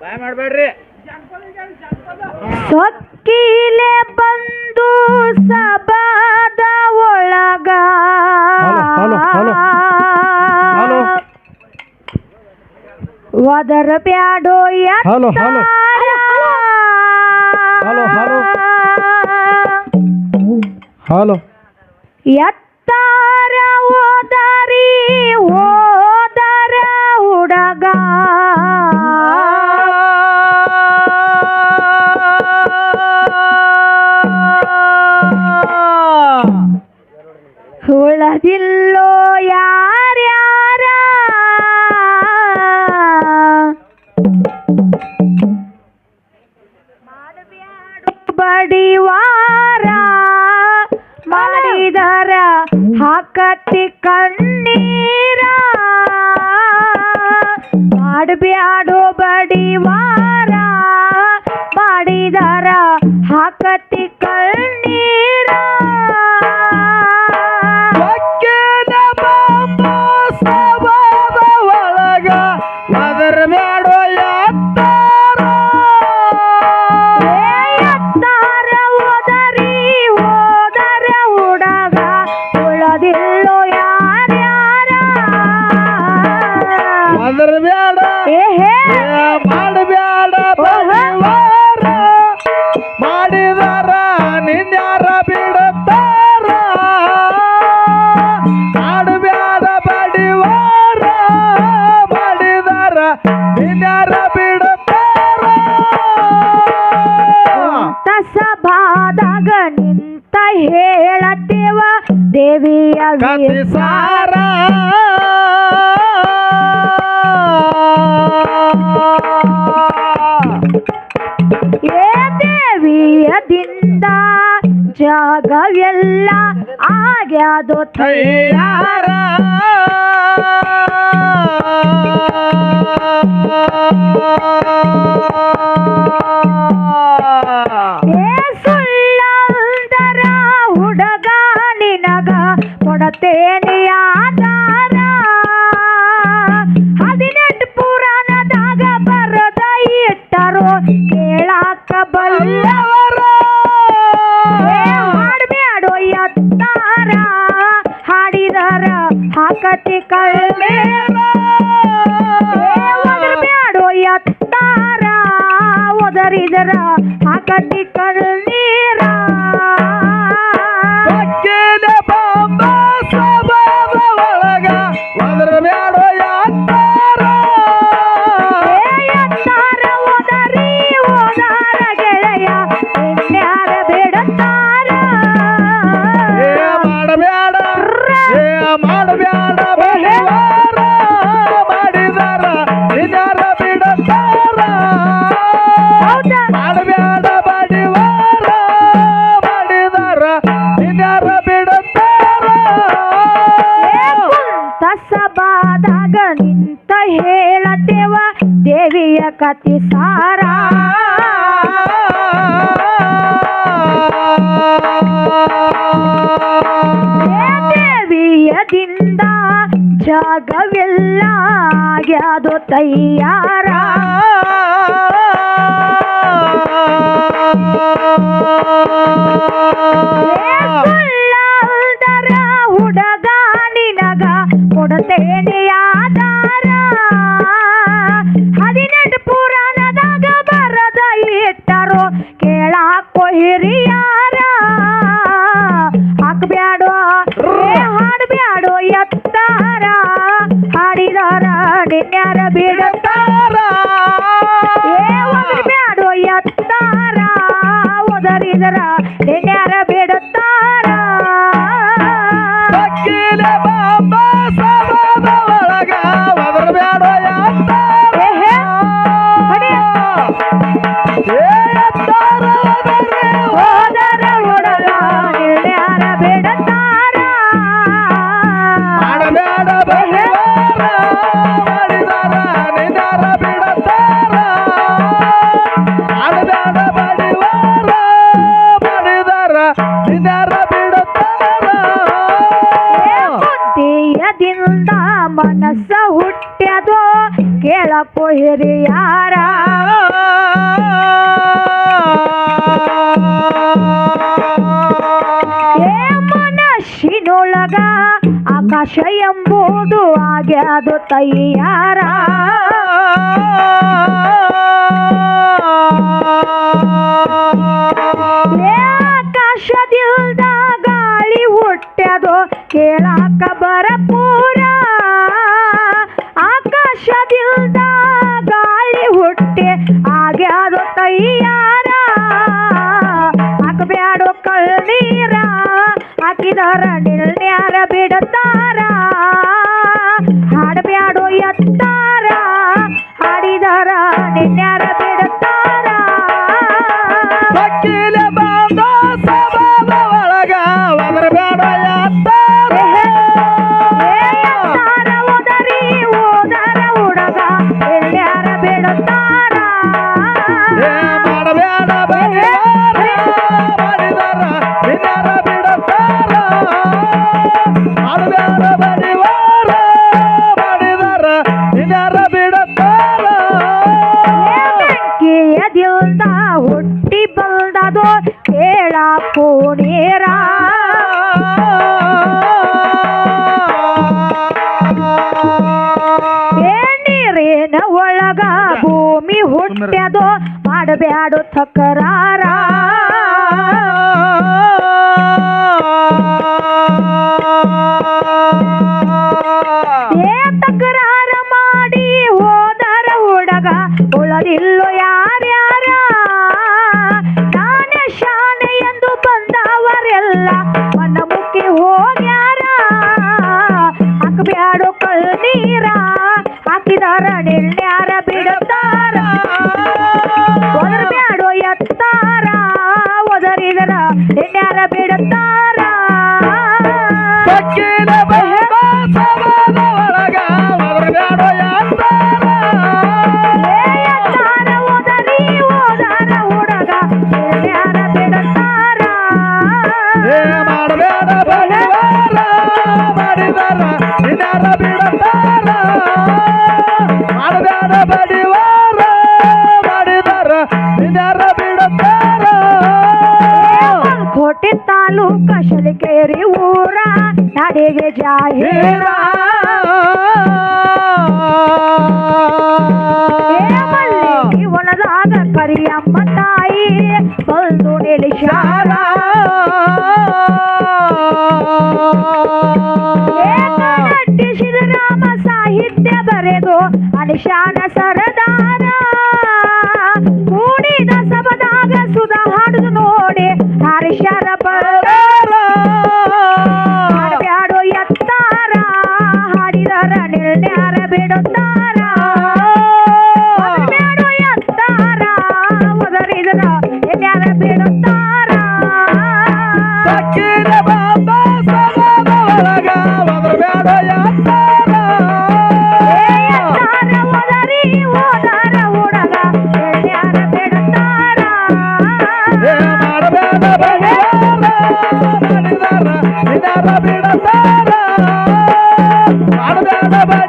ಬಾಯ್ ಮಾಡಬೇಡ್ರಿ ಸೊಕ್ಕಿಲೆ ಬಂದು ಸಬಾದ ಒಳಗ hello, hello, hello. Hello. ಒದರ ಬ್ಯಾಡೋ hello, hello. Hello, hello. Hello ಎತ್ತಾರ ಓದರಿ ಓದರ ಹುಡಗ. ಉಳದಿಲ್ಲೋ ಯಾರ್ಯಾರ? ಬಡಿವಾರ ಮಾಡಿದರ ಹಾಕತಿ ಕಣ್ಣೀರ. ಮಾಡಬ್ಯಾಡೋ ಬಡಿವಾರ ಮಾಡಿದಾರ ಹಾಕತಿ ಮಾಡಬ್ಯಾಡ ಬಡಿವಾರ ಮಾಡಿದಾರ ನಿನ್ಯಾರ ಬಿಡುತ್ತಾರ. ಮಾಡಬ್ಯಾಡ ಬಡಿವಾರ ಮಾಡಿದಾರ ನಿನ್ಯಾರ ಬಿಡುತ್ತಾರ. ಸಭಾದಾಗ ನಿಂತ ಹೇಳತ್ತೇವ ದೇವಿಯ ಕತಿ ಜಾಗವೆಲ್ಲ ಆಗ್ಯಾದೋ ತಯ್ಯಾರ ಏ ಸುಳ್ಳಂದರ ಹುಡುಗ ನಿನಗ ಕೊಡತೇನೆ. ಒದರಿದರ ಹಾಕತಿ ಕಳ್ನೀರ ಒಕ್ಕಿನ ಕತಿ ಸಾರ. ದೇವಿಯದಿಂದ ಜಾಗವೆಲ್ಲ ಆಗ್ಯಾದೋ ತಯ್ಯಾರ ಹುಡುಗ ನಿನಗ ಕೊಡತೇನೆ queria. পহেরিয়ারা ಶಿನು ಲಗ ಆಕಾಶ ಎಂಬುದು ಆಗ್ಯಾದು ತೈಯಾರ ಆಕಾಶದಿಲ್ದ ಗಾಳಿ ಹುಟ್ಟ್ಯದು ಕೇಳಾಕ ಬರ ಪೂರ ಆಕಾಶದಿಲ್ದ ಗಾಳಿ ಹುಟ್ಟಿ ಆಗ್ಯಾದು ತಯ್ಯಾರ ಹಾಕಬ್ಯಾಡೋ ಕಳ್ಳೀರ ಹಾಕಿದಾರ ನಿಲ್ನ್ಯಾರ. ಮಾಡಬ್ಯಾಡು ತಕರಾರ ಏ ತಕರಾರ ಮಾಡಿ ಹೋದರ ಹುಡುಗ ಉಳದಿಲ್ಲೋ ನಿನ್ನರ ಬಿಡತಾರ ಮಾಡಬೇಡ ಬಡಿವಾರ ಮಾಡಿದರ ನಿನ್ನರ ಬಿಡತಾರ ಕೋಟೆ ತಾಲೂಕ ಶಲಿಕೇರಿ ಊರ ನಡೆಗೆ ಜಾಹೀರ. ಒಣದಾಗ ಕರಿಯಮ್ಮ ತಾಯಿ ಬಂದು ನಿಲಿಶಾರ ಸಿದ್ದರಾಮ ಸಾಹಿತ್ಯ ಬರೆದು ಅನಿಶಾನ ಸರದಾರ. ಕೂಡಿದ ಸಬದಾಗ ಸುಧಾ ಹಾಡುದು ನೋಡಿ ಹರಿಶರ ಬರ ಮಾಡಬೇಡ ಬೇಡ ಸಾರ ಮಾಡಬೇಡ ಬೇಡ